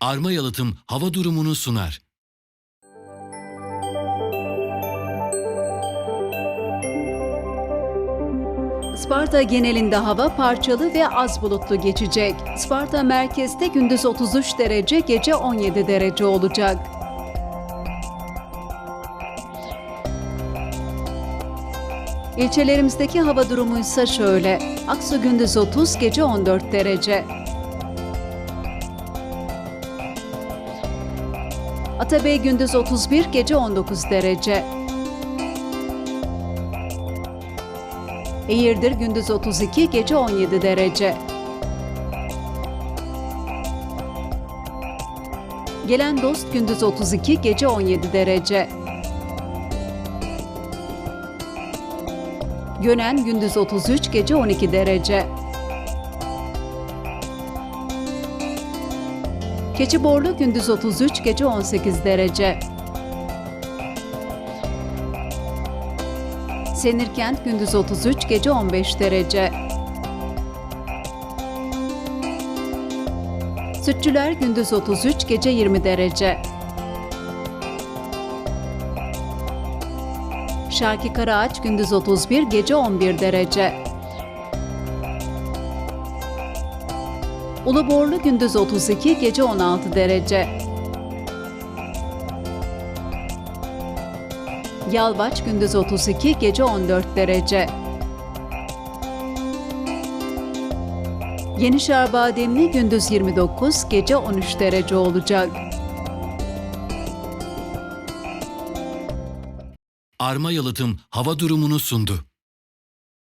Arma Yalıtım hava durumunu sunar. Sparta genelinde hava parçalı ve az bulutlu geçecek. Sparta merkezde gündüz 33 derece, gece 17 derece olacak. İlçelerimizdeki hava durumu ise şöyle. Aksu gündüz 30, gece 14 derece. Atabey gündüz 31, gece 19 derece. Eğirdir gündüz 32, gece 17 derece. Gelen dost gündüz 32, gece 17 derece. Gönen gündüz 33, gece 12 derece. Keçiborlu gündüz 33, gece 18 derece. Senirkent gündüz 33, gece 15 derece. Sütçüler gündüz 33, gece 20 derece. Şarkı Karaağaç gündüz 31, gece 11 derece. Uluborlu gündüz 32, gece 16 derece. Yalvaç gündüz 32, gece 14 derece. Yenişehir Bademli gündüz 29, gece 13 derece olacak. Arma Yalıtım hava durumunu sundu.